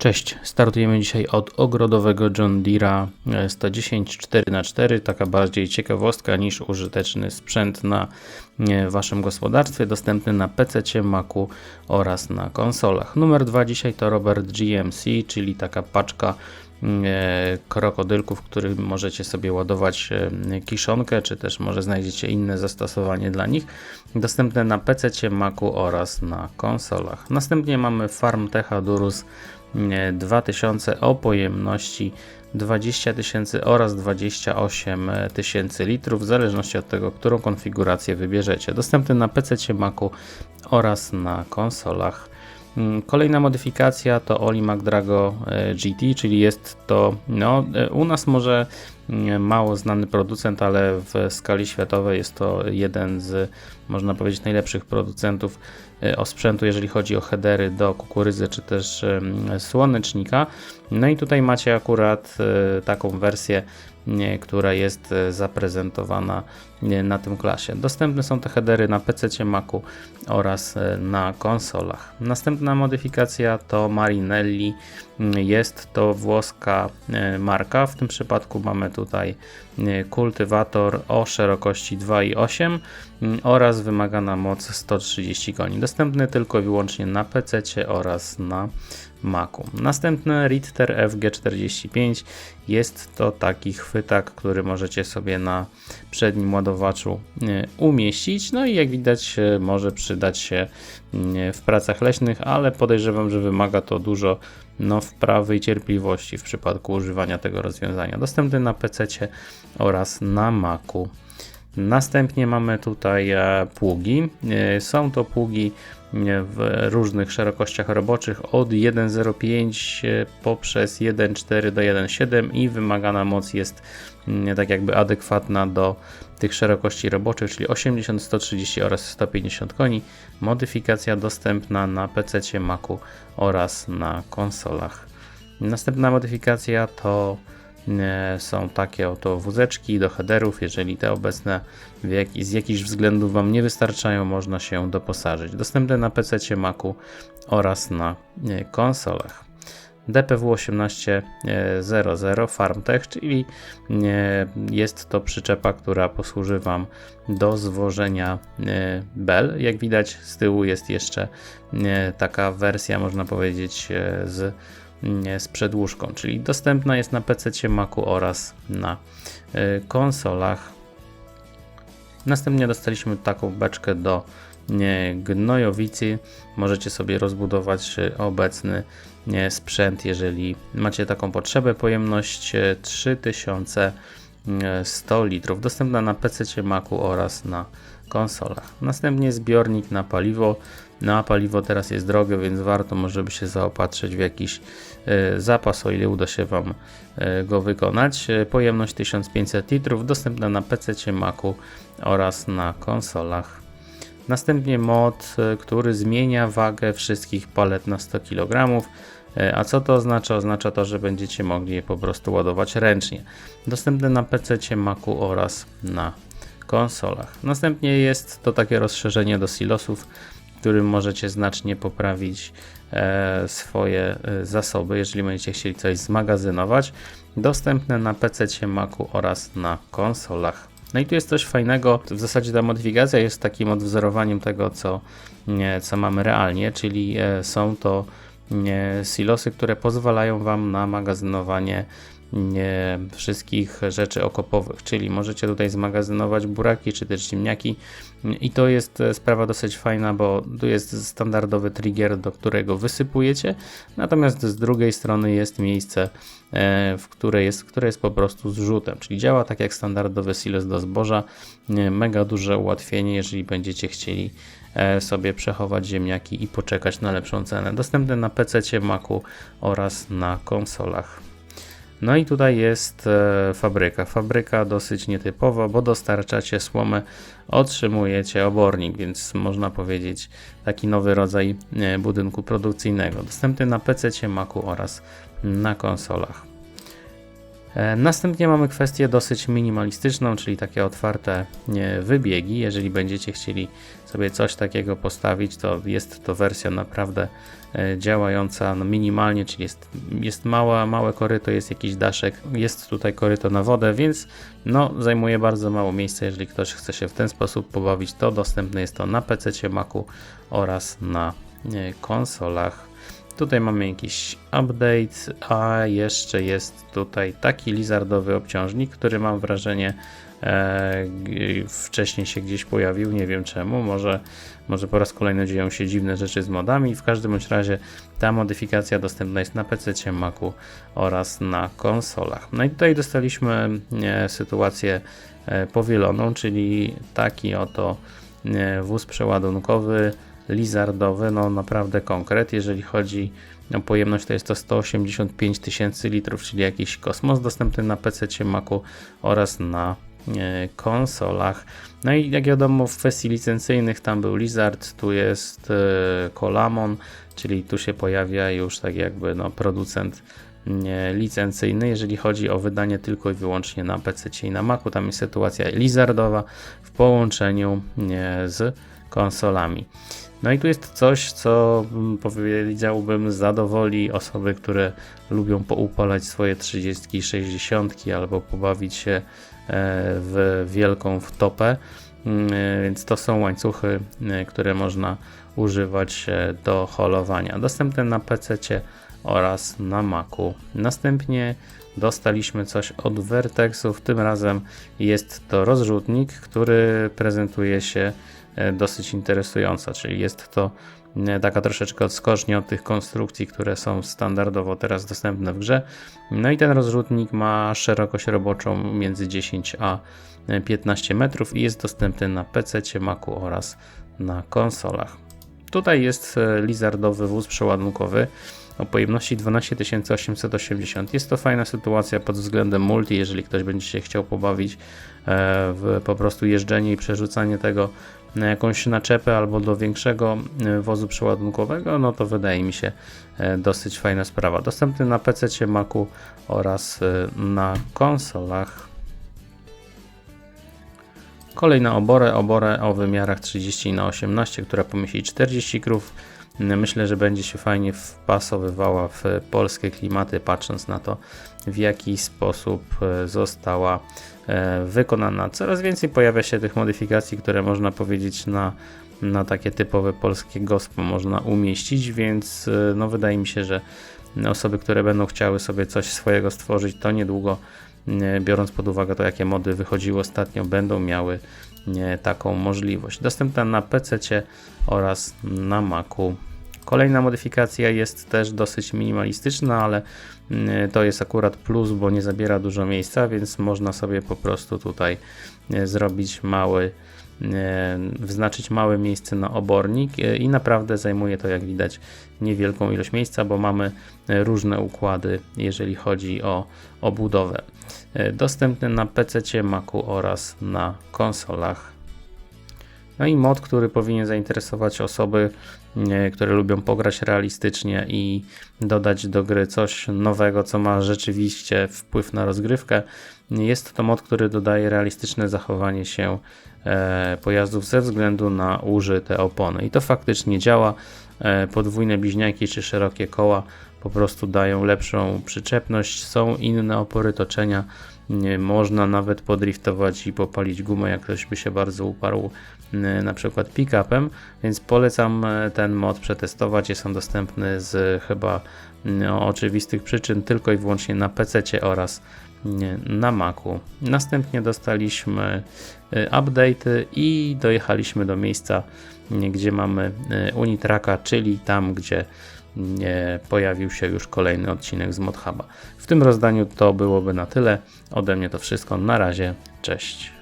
Cześć, startujemy dzisiaj od ogrodowego John Deere'a 110 4x4, taka bardziej ciekawostka niż użyteczny sprzęt na e, Waszym gospodarstwie, dostępny na PC, Macu oraz na konsolach. Numer 2 dzisiaj to Robert GMC, czyli taka paczka e, krokodylków, w których możecie sobie ładować e, kiszonkę, czy też może znajdziecie inne zastosowanie dla nich, dostępne na PC, Macu oraz na konsolach. Następnie mamy Farm Techa Durus 2000 o pojemności 20 tysięcy oraz 28 tysięcy litrów, w zależności od tego, którą konfigurację wybierzecie. Dostępny na PC, Macu oraz na konsolach. Mm, kolejna modyfikacja to Oli McDrago e, GT, czyli jest to no, e, u nas może mm, mało znany producent, ale w skali światowej jest to jeden z, można powiedzieć, najlepszych producentów e, osprzętu, jeżeli chodzi o headery do kukurydzy czy też słonecznika. No i tutaj macie akurat taką wersję która jest zaprezentowana na tym klasie. Dostępne są te headery na PC, Macu oraz e, na konsolach. Następna modyfikacja to Marinelli. Jest to włoska e, marka. W tym przypadku mamy tutaj kultywator o szerokości 2,8 oraz wymagana moc 130 koni. Dostępny tylko i wyłącznie na PC oraz na Macu. Następny Ritter FG45 jest to taki chwytak, który możecie sobie na przednim ładowaczu e, umieścić. No i jak widać, e, może przydać się e, w pracach leśnych, ale podejrzewam, że wymaga to dużo no, wprawy i cierpliwości w przypadku używania tego rozwiązania. Dostępny na PC oraz na Macu. Następnie mamy tutaj pługi. Są to pługi w różnych szerokościach roboczych od 1.05 poprzez 1.4 do 1.7 i wymagana moc jest mm, tak jakby adekwatna do tych szerokości roboczych, czyli 80, 130 oraz 150 koni. Modyfikacja dostępna na PC, Macu oraz na konsolach. Następna modyfikacja to są takie oto wózeczki do headerów. Jeżeli te obecne z jakichś względów Wam nie wystarczają, można się doposażyć. Dostępne na PC, Macu oraz na e, konsolach. DPW 1800 FarmTech, czyli e, jest to przyczepa, która posłuży Wam do zwożenia e, bel. Jak widać z tyłu jest jeszcze taka wersja, można powiedzieć, z z przedłużką, czyli dostępna jest na PC, Macu oraz na y, konsolach. Następnie dostaliśmy taką beczkę do gnojowicy. Możecie sobie rozbudować obecny sprzęt, jeżeli macie taką potrzebę. Pojemność 3100 y, litrów. Dostępna na PC, Macu oraz na konsolach. Następnie zbiornik na paliwo. No a paliwo teraz jest drogie, więc warto może by się zaopatrzyć w jakiś e, zapas, o ile uda się Wam e, go wykonać. E, pojemność 1500 litrów, dostępna na PC, Macu oraz na konsolach. Następnie mod, który zmienia wagę wszystkich palet na 100 kg. A co to oznacza? Oznacza to, że będziecie mogli je po prostu ładować ręcznie. Dostępne na PC, Macu oraz na konsolach. Następnie jest to takie rozszerzenie do silosów, którym możecie znacznie poprawić e, swoje e, zasoby, jeżeli będziecie chcieli coś zmagazynować. Dostępne na PC, Macu oraz na konsolach. No i tu jest coś fajnego, w zasadzie ta modyfikacja jest takim odwzorowaniem tego, co, co mamy realnie, czyli e, są to silosy, które pozwalają Wam na magazynowanie wszystkich rzeczy okopowych, czyli możecie tutaj zmagazynować buraki czy też ziemniaki. I to jest e, sprawa dosyć fajna, bo tu jest standardowy trigger, do którego wysypujecie, natomiast z drugiej strony jest miejsce, e, w które jest, które jest po prostu zrzutem, czyli działa tak jak standardowy silos do zboża, mega duże ułatwienie, jeżeli będziecie chcieli e, sobie przechować ziemniaki i poczekać na lepszą cenę. Dostępne na PC, Macu oraz na konsolach. No i tutaj jest e, fabryka. Fabryka dosyć nietypowa, bo dostarczacie słomę, otrzymujecie obornik, więc można powiedzieć taki nowy rodzaj e, budynku produkcyjnego. Dostępny na PC, Macu oraz na konsolach. E, Następnie mamy kwestię dosyć minimalistyczną, czyli takie otwarte wybiegi. Jeżeli będziecie chcieli sobie coś takiego postawić, to jest to wersja naprawdę e, działająca no minimalnie, czyli jest, jest mała, małe koryto, jest jakiś daszek, jest tutaj koryto na wodę, więc no, zajmuje bardzo mało miejsca. Jeżeli ktoś chce się w ten sposób pobawić, to dostępne jest to na PC, Macu oraz na e, konsolach. Tutaj mamy jakiś update, a jeszcze jest tutaj taki lizardowy obciążnik, który mam wrażenie e, wcześniej się gdzieś pojawił, nie wiem czemu, może, może po raz kolejny dzieją się dziwne rzeczy z modami, w każdym bądź razie ta modyfikacja dostępna jest na PC, Macu oraz na konsolach. No i tutaj dostaliśmy e, sytuację e, powieloną, czyli taki oto e, wóz przeładunkowy, lizardowy, no naprawdę konkret. Jeżeli chodzi o pojemność, to jest to 185 tysięcy litrów, czyli jakiś kosmos dostępny na PC, Macu oraz na e, konsolach. No i jak wiadomo, w kwestii licencyjnych tam był Lizard, tu jest e, Colamon, czyli tu się pojawia już tak jakby no, producent licencyjny, jeżeli chodzi o wydanie tylko i wyłącznie na PC i na Macu. Tam jest sytuacja lizardowa w połączeniu z konsolami. No i tu jest coś, co mm, powiedziałbym zadowoli osoby, które lubią poupalać swoje 30, 60 albo pobawić się e, w wielką wtopę. Mm, e, Więc to są łańcuchy, e, które można używać do holowania. Dostępne na PC oraz na Macu. Następnie dostaliśmy coś od Vertexów. Tym razem jest to rozrzutnik, który prezentuje się dosyć interesująco, czyli jest to e, taka troszeczkę odskocznia od tych konstrukcji, które są standardowo teraz dostępne w grze. No i ten rozrzutnik ma szerokość roboczą między 10 a 15 metrów i jest dostępny na PC, Macu oraz na konsolach. Tutaj jest e, lizardowy wóz przeładunkowy o pojemności 12880. Jest to fajna sytuacja pod względem multi, jeżeli ktoś będzie się chciał pobawić e, w po prostu jeżdżenie i przerzucanie tego na jakąś naczepę albo do większego e, wozu przeładunkowego, no to wydaje mi się e, dosyć fajna sprawa. Dostępny na PC, Macu oraz na konsolach. Kolejna oborę, oborę o wymiarach 30 na 18, która pomieści 40 krów. Myślę, że będzie się fajnie wpasowywała w polskie klimaty, patrząc na to, w jaki sposób e, została e, wykonana. Coraz więcej pojawia się tych modyfikacji, które można powiedzieć na, na takie typowe polskie gospo można umieścić, więc e, no, wydaje mi się, że osoby, które będą chciały sobie coś swojego stworzyć, to niedługo biorąc pod uwagę to, jakie mody wychodziły ostatnio, będą miały taką możliwość. Dostępna na PC oraz na Macu. Kolejna modyfikacja jest też dosyć minimalistyczna, ale to jest akurat plus, bo nie zabiera dużo miejsca, więc można sobie po prostu tutaj zrobić mały, wznaczyć małe miejsce na obornik i naprawdę zajmuje to, jak widać, niewielką ilość miejsca, bo mamy różne układy, jeżeli chodzi o obudowę. Dostępny na PC, Macu oraz na konsolach. No i mod, który powinien zainteresować osoby, które lubią pograć realistycznie i dodać do gry coś nowego, co ma rzeczywiście wpływ na rozgrywkę. Jest to mod, który dodaje realistyczne zachowanie się e, pojazdów ze względu na użyte opony. I to faktycznie działa. E, podwójne bliźniaki czy szerokie koła po prostu dają lepszą przyczepność. Są inne opory toczenia. Można nawet podriftować i popalić gumę, jak ktoś by się bardzo uparł na przykład pick-upem, więc polecam ten mod przetestować. Jest on dostępny z chyba no, oczywistych przyczyn tylko i wyłącznie na PC oraz na Macu. Następnie dostaliśmy update i dojechaliśmy do miejsca, gdzie mamy Unitraka, czyli tam, gdzie pojawił się już kolejny odcinek z ModHuba. W tym rozdaniu to byłoby na tyle. Ode mnie to wszystko. Na razie. Cześć.